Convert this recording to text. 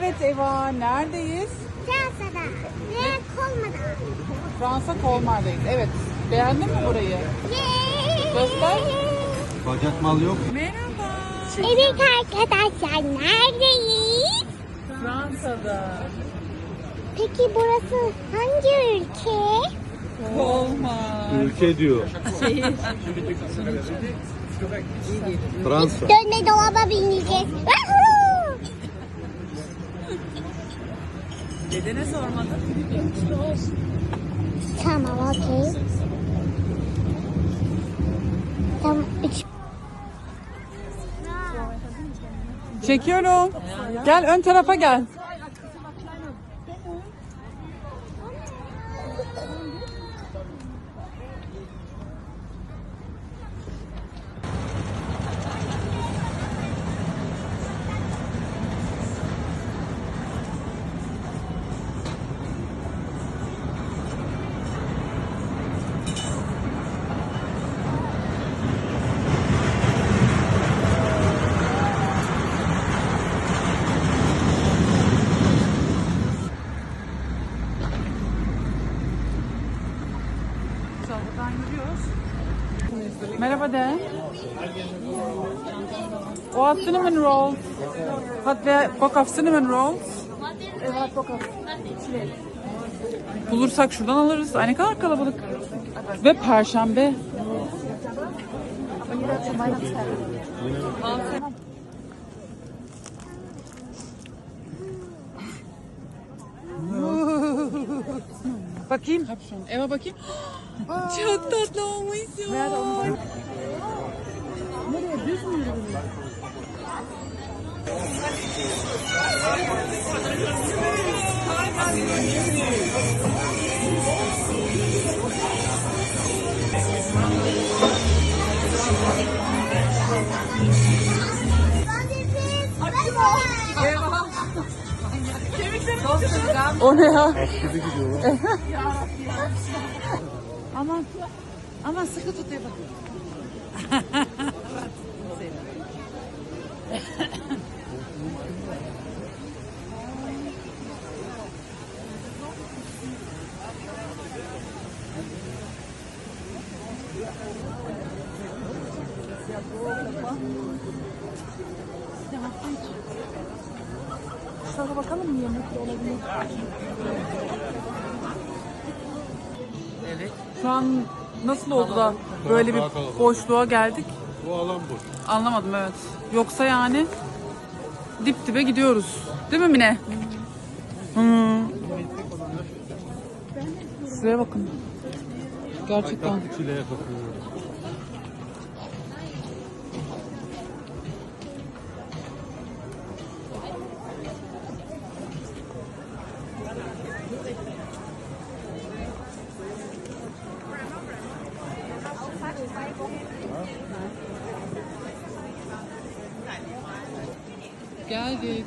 Merhaba, neredeyiz? Fransa'da ve Kolma'da. Fransa Kolmar'dayız. Evet, beğendin mi burayı? Göster. Bacak mal yok. Merhaba. Evet arkadaşlar neredeyiz? Fransa'da. Peki burası hangi ülke? Kolmar. Ülke diyor. Fransa. Dönme dolaba bineceğiz. Dedene sormadın. tamam okey. Tamam üç. Çekiyorum. Gel ön tarafa gel. Buradan yürüyoruz. Merhaba de. O cinnamon rolls. Hat wir Bock auf cinnamon rolls? Evet, Bock auf. Bulursak şuradan alırız. Ay ne kadar kalabalık. Ve perşembe. Bakayım. Eva bakayım. 좋다 너무 있어. O ne ya? Eskizi gidiyor. Aman. Aman sıkı tut Eva. Şuna bakalım mı yemekli olabilir? Şu an nasıl oldu da böyle bir boşluğa geldik? Bu alan boş. Anlamadım evet. Yoksa yani dip dibe gidiyoruz. Değil mi Mine? Hı. Şuraya bakın. Gerçekten. Geldik.